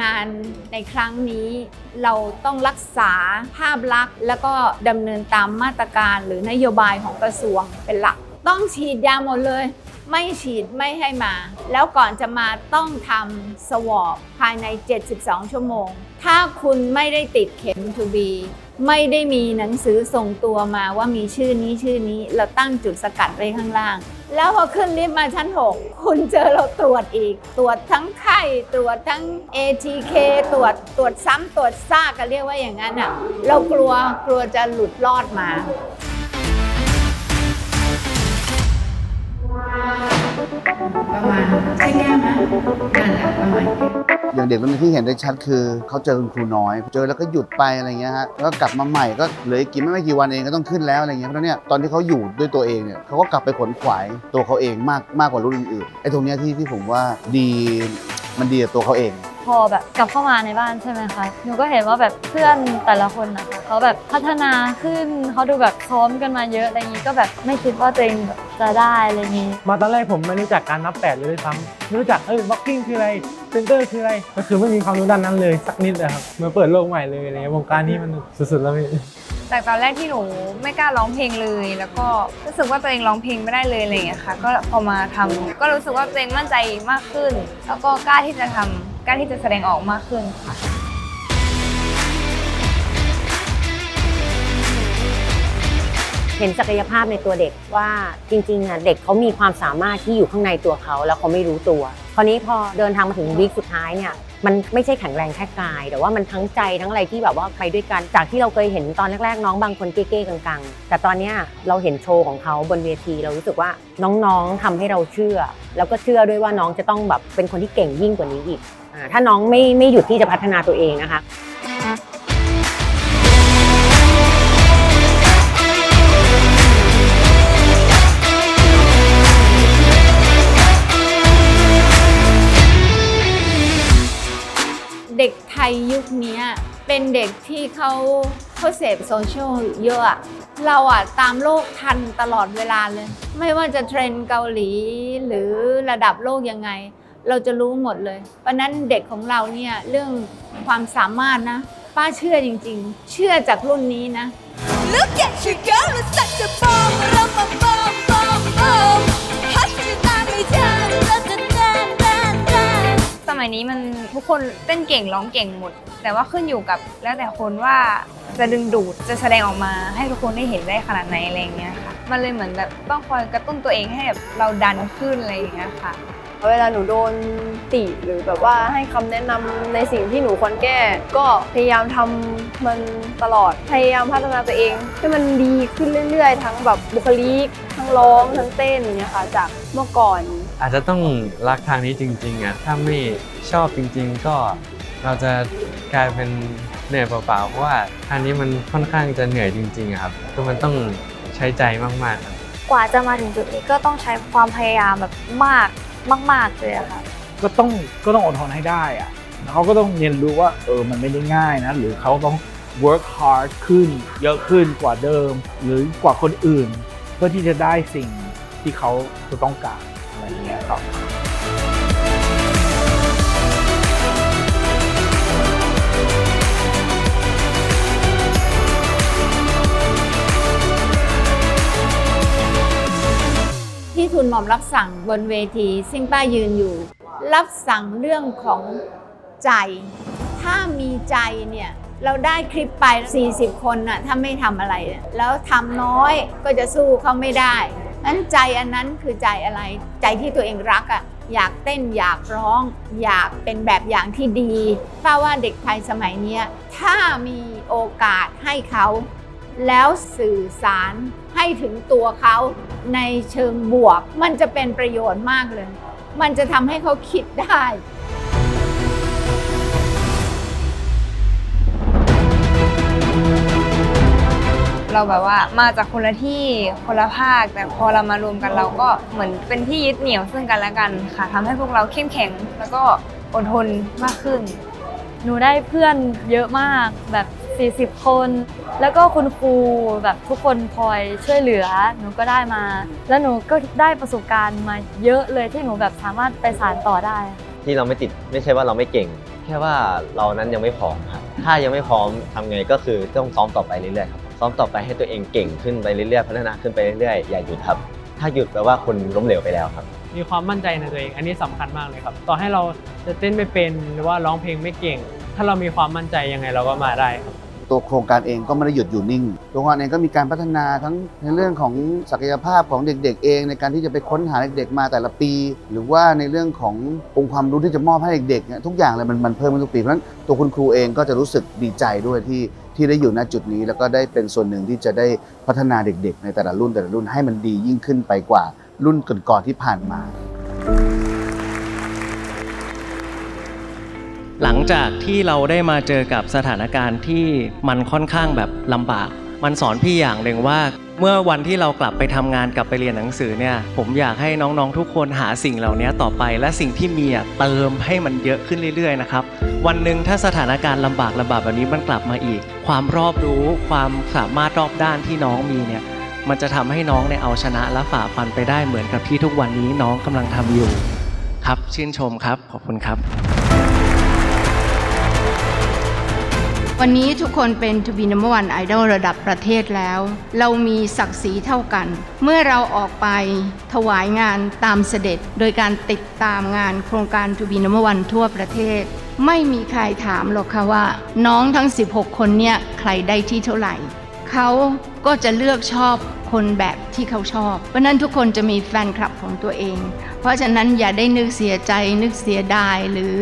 งานในครั้งนี้ เราต้องรักษาภาพลักษณ์ แล้วก็ดำเนินตามมาตรการหรือนโยบายของกระทรวงเป็นหลัก ต้องฉีดยาหมดเลย ไม่ฉีดไม่ให้มา แล้วก่อนจะมาต้องทำสวอปภายใน 72 ชั่วโมง ถ้าคุณไม่ได้ติดเข็ม to be ไม่ได้มีหนังสือส่งตัวมาว่ามีชื่อนี้ชื่อนี้ เราตั้งจุดสกัดไว้ข้างล่าง แล้วพอขึ้นลิฟต์มาชั้น 6 คุณเจอเราตรวจอีก ตรวจทั้งไข้ ตรวจทั้ง ATK ตรวจตรวจซ้ำตรวจซากกันเรียกว่าอย่างนั้นอะ เรากลัวกลัวจะหลุดรอดมา ประมาณใช่แก้มนะนั่นแหละประมาณอย่างเด็กรุ่นที่เห็นได้ชัดคือเขาเจอคุณครูน้อย เจอแล้วก็หยุดไปอะไรเงี้ยฮะแล้วก็กลับมาใหม่ก็เหลืออีกกี่ไม่ไม่กี่วันเองก็ต้องขึ้นแล้วอะไรเงี้ยเพราะฉะนั้นเนี่ยตอนที่เขาอยู่ด้วยตัวเองเนี่ยเขาก็กลับไปขนขวายตัวเขาเองมากมากกว่ารุ่นอื่นๆไอ้ตรงเนี้ยที่ที่ผมว่าดีมันดีกับตัวเขาเอง พอแบบกลับเข้ามาในบ้านใช่ไหมคะ หนูก็เห็นว่าแบบเพื่อนแต่ละคนนะคะเขาแบบพัฒนาขึ้นเขาดูแบบพร้อมกันมาเยอะอะไรอย่างนี้ก็แบบไม่คิดว่าตัวเองแบบ จะได้อะไรอย่างนี้มาตอนแรกผมไม่รู้จักการนับแปดเลยด้วยซ้ำไม่รู้จักเออบล็อกกิ้งคืออะไรเซนเตอร์คืออะไร ก็คือไม่มีความรู้ด้านนั้นเลยสักนิดเลยครับเหมันเปิดโลกใหม่เลยอะไรเงี้ยวงการนี้มันสุดๆแล้วพี่จากตอนแรกที่หนูไม่กล้าร้องเพลงเลย แล้วก็รู้สึกว่าตัวเองร้องเพลงไม่ได้เลยอะไรอย่างเงี้ยค่ะ ก็พอมาทำก็รู้สึกว่าตัวเองมั่นใจมากขึ้น แล้วก็กล้าที่จะทำกล้าที่จะแสดงออกมากขึ้นค่ะ เห็นศักยภาพในตัวเด็กว่าจริงๆอะเด็กเขามีความสามารถที่อยู่ข้างในตัวเขาแล้วเขาไม่รู้ตัว คราวนี้พอเดินทางมาถึงวีคสุดท้ายเนี่ยมันไม่ใช่แข็งแรงแค่กาย แต่ว่ามันทั้งใจทั้งอะไรที่แบบว่าไปด้วยกัน จากที่เราเคยเห็นตอนแรกๆ น้องบางคนเก้ๆกังๆ แต่ตอนนี้เราเห็นโชว์ของเขาบนเวทีเรารู้สึกว่าน้องๆทำให้เราเชื่อ แล้วก็เชื่อด้วยว่าน้องจะต้องแบบเป็นคนที่เก่งยิ่งกว่านี้อีก ถ้าน้องไม่ไม่หยุดที่จะพัฒนาตัวเองนะคะ ด็กไทยยุคนี้เป็นเด็กที่เขาเขาเสพโซเชียลเยอะเราอะตามโลกทันตลอดเวลาเลย ไม่ว่าจะเทรนด์เกาหลีหรือระดับโลกยังไง เราจะรู้หมดเลย เพราะนั้นเด็กของเราเนี่ยเรื่องความสามารถนะ ป้าเชื่อจริง ๆ เชื่อจากรุ่นนี้นะ Look at you girl, it's such a bomb, bomb, bomb, bomb, มัยนี้มันทุกคนเต้นเก่งร้องเก่งหมด แต่ว่าขึ้นอยู่กับแล้วแต่คนว่าจะดึงดูดจะแสดงออกมาให้ทุกคนได้เห็นได้ขนาดไหนอะไรเงี้ยค่ะ มันเลยเหมือนแบบต้องคอยกระตุ้นตัวเองให้แบบเราดันขึ้นอะไรอย่างเงี้ยค่ะ เวลาหนูโดนติหรือแบบว่าให้คำแนะนำในสิ่งที่หนูควรแก้ ก็พยายามทำมันตลอดพยายามพัฒนาตัวเองให้มันดีขึ้นเรื่อยๆ ทั้งแบบบุคลิกทั้งร้องทั้งเต้นอย่างเงี้ยค่ะจากเมื่อก่อน อาจจะต้องรักทางนี้จริงๆอะถ้าไม่ชอบจริง ๆ ก็เราจะกลายเป็นเหนื่อยเปล่าๆเพราะว่าทางนี้มันค่อนข้างจะเหนื่อยจริงๆอะครับคือมันต้องใช้ใจมากๆครับกว่าจะมาถึงจุดนี้ก็ต้องใช้ความพยายามแบบมาก มาก ๆ เลยอะค่ะ ก็ต้องก็ต้องอดทนให้ได้อะเขาก็ต้องเรียนรู้ว่าเออมันไม่ได้ง่ายนะ หรือเขาต้อง work hard ขึ้น เยอะขึ้นกว่าเดิม หรือกว่าคนอื่น เพื่อที่จะได้สิ่งที่เขาจะต้องการอะไรอย่างเงี้ยครับ มรับสั่งบนเวที ซึ่งป้ายืนอยู่ รับสั่งเรื่องของใจ ถ้ามีใจเนี่ยเราได้คลิปไป 40 คนน่ะถ้าไม่ทำอะไร แล้วทำน้อยก็จะสู้เขาไม่ได้นั้นใจอันนั้นคือใจอะไร ใจที่ตัวเองรักอะ่ะอยากเต้นอยากร้อง อยากเป็นแบบอย่างที่ดีป้าว่าเด็กไทยสมัยนี้ถ้ามีโอกาสให้เขา แล้วสื่อสารให้ถึงตัวเขาในเชิงบวก มันจะเป็นประโยชน์มากเลย มันจะทำให้เขาคิดได้เราแบบว่ามาจากคนละที่คนละภาค แต่พอเรามารวมกันเราก็เหมือนเป็นที่ยึดเหนี่ยวซึ่งกันและกันค่ะทำให้พวกเราเข้มแข็ง แล้วก็อดทนมากขึ้น หนูได้เพื่อนเยอะมากแบบ 40 คน แล้วก็คุณครูแบบทุกคนคอยช่วยเหลือหนูก็ได้มา แล้วหนูก็ได้ประสบการณ์มาเยอะเลยที่หนูแบบสามารถไปสานต่อได้ ที่เราไม่ติดไม่ใช่ว่าเราไม่เก่ง แค่ว่าเรานั้นยังไม่พร้อมครับถ้ายังไม่พร้อมทำไงก็คือต้องซ้อมต่อไปเรื่อยๆครับซ้อมต่อไปให้ตัวเองเก่งขึ้นไปเรื่อยๆพัฒนาขึ้นไปเรื่อยๆอย่าหยุดครับ ถ้าหยุดแปลว่าคุณล้มเหลวไปแล้วครับมีความมั่นใจในตัวเอง อันนี้สำคัญมากเลยครับ ต่อให้เราจะเต้นไม่เป็นหรือว่าร้องเพลงไม่เก่ง ถ้าเรามีความมั่นใจยังไงเราก็มาได้ครับ ตัวโครงการเองก็ไม่ได้หยุดอยู่นิ่งตัวโครงการเองก็มีการพัฒนาทั้งในเรื่องของศักยภาพของเด็ก ๆ เอง ในการที่จะไปค้นหาเด็กๆมาแต่ละปี หรือว่าในเรื่องขององค์ความรู้ที่จะมอบให้เด็กๆเนี่ยทุกอย่างเลยมันมันเพิ่มขึ้นทุกปีเพราะฉะนั้นตัวคุณครูเองก็จะรู้สึกดีใจด้วยที่ที่ได้อยู่ณจุดนี้ แล้วก็ได้เป็นส่วนหนึ่งที่จะได้พัฒนาเด็ก ๆ ในแต่ละรุ่นแต่ละรุ่นให้มันดียิ่งขึ้นไปกว่ารุ่นก่อนๆที่ผ่านมา หลังจากที่เราได้มาเจอกับสถานการณ์ที่มันค่อนข้างแบบลำบาก มันสอนพี่อย่างหนึ่งว่า เมื่อวันที่เรากลับไปทำงานกลับไปเรียนหนังสือเนี่ย ผมอยากให้น้องๆทุกคนหาสิ่งเหล่านี้ต่อไป และสิ่งที่มีเติมให้มันเยอะขึ้นเรื่อยๆนะครับวันหนึ่งถ้าสถานการณ์ลำบากลำบากแบบนี้มันกลับมาอีก ความรอบรู้ความสามารถรอบด้านที่น้องมีเนี่ยมันจะทำให้น้องเนี่ยเอาชนะและฝ่าฟันไปได้เหมือนกับที่ทุกวันนี้น้องกำลังทำอยู่ ครับชื่นชมครับขอบคุณครับ วันนี้ทุกคนเป็น To be number one idol ระดับประเทศแล้ว เรามีศักดิ์ศรีเท่ากัน เมื่อเราออกไปถวายงานตามเสด็จ โดยการติดตามงานโครงการ To be number one ทั่วประเทศ ไม่มีใครถามหรอกค่ะว่า น้องทั้ง 16 คนเนี่ยใครได้ที่เท่าไหร่ เขาก็จะเลือกชอบคนแบบที่เขาชอบ เพราะฉะนั้นทุกคนจะมีแฟนคลับของตัวเอง เพราะฉะนั้นอย่าได้นึกเสียใจนึกเสียดายหรือ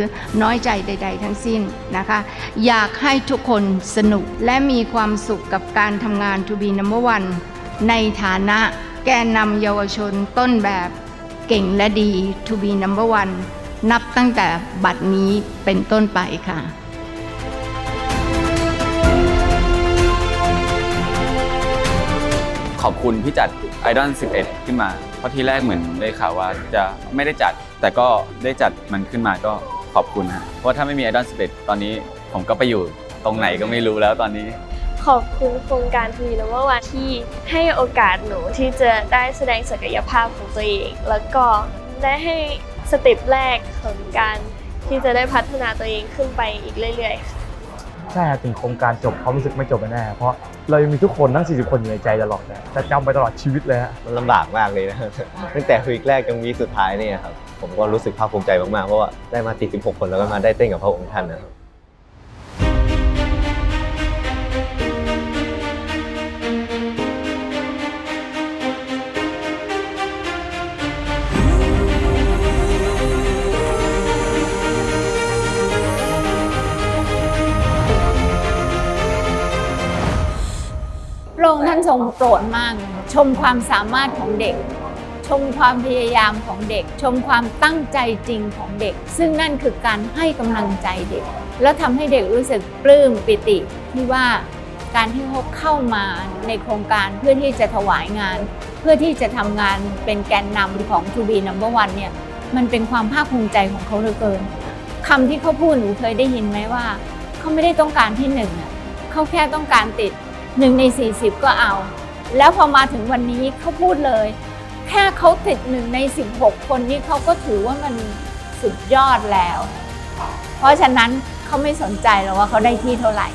น้อยใจใด ๆ ทั้งสิ้นนะคะ อยากให้ทุกคนสนุกและมีความสุขกับการทำงานทูบีนัมเบอร์วันในฐานะแกนนำเยาวชนต้นแบบเก่งและดีทูบีนัมเบอร์วันนับตั้งแต่บัดนี้เป็นต้นไปค่ะ ขอบคุณที่จัดไอดอล11 ขึ้นมา เพราะที่แรกเหมือนได้ข่าวว่าจะไม่ได้จัด แต่ก็ได้จัดมันขึ้นมาก็ขอบคุณนะเพราะถ้าไม่มีไอดอล11 ตอนนี้ผมก็ไปอยู่ตรงไหนก็ไม่รู้แล้วตอนนี้ ขอบคุณโครงการทีนว่าวันที่ให้โอกาสหนูที่จะได้แสดงศักยภาพของตัวเอง แล้วก็ได้ให้สเต็ปแรกของการที่จะได้พัฒนาตัวเองขึ้นไปอีกเรื่อยๆค่ะ ใช่ถึงโครงการจบความรู้สึกไม่จบแน่เพราะเรายังมีทุกคนทั้ง 40 คนอยู่ในใจตลอดนะจะจำไปตลอดชีวิตเลยฮะมันลำบากมากเลยนะ ตั้งแต่วีคแรกจนวีคสุดท้ายเนี่ยครับผมก็รู้สึกภาคภูมิใจมากๆเพราะว่าได้มาติด16 คนแล้วก็มาได้เต้นกับพระองค์ท่านนะครับ องค์ท่านทรงโปรดมาก ชมความสามารถของเด็ก ชมความพยายามของเด็ก ชมความตั้งใจจริงของเด็ก ซึ่งนั่นคือการให้กำลังใจเด็ก แล้วทำให้เด็กรู้สึกปลื้มปิติที่ว่าการที่เขาเข้ามาในโครงการเพื่อที่จะถวายงาน เพื่อที่จะทำงานเป็นแกนนำของ To be number one เนี่ยมันเป็นความภาคภูมิใจของเขาเหลือเกินคำที่เขาพูดหนูเคยได้ยินไหมว่า เขาไม่ได้ต้องการที่หนึ่งเขาแค่ต้องการติด หนึ่งใน 40 ก็เอา แล้วพอมาถึงวันนี้เขาพูดเลย แค่เขาติดหนึ่งใน 16 คนนี้เขาก็ถือว่ามันสุดยอดแล้ว เพราะฉะนั้นเขาไม่สนใจหรอกว่าเขาได้ที่เท่าไหร่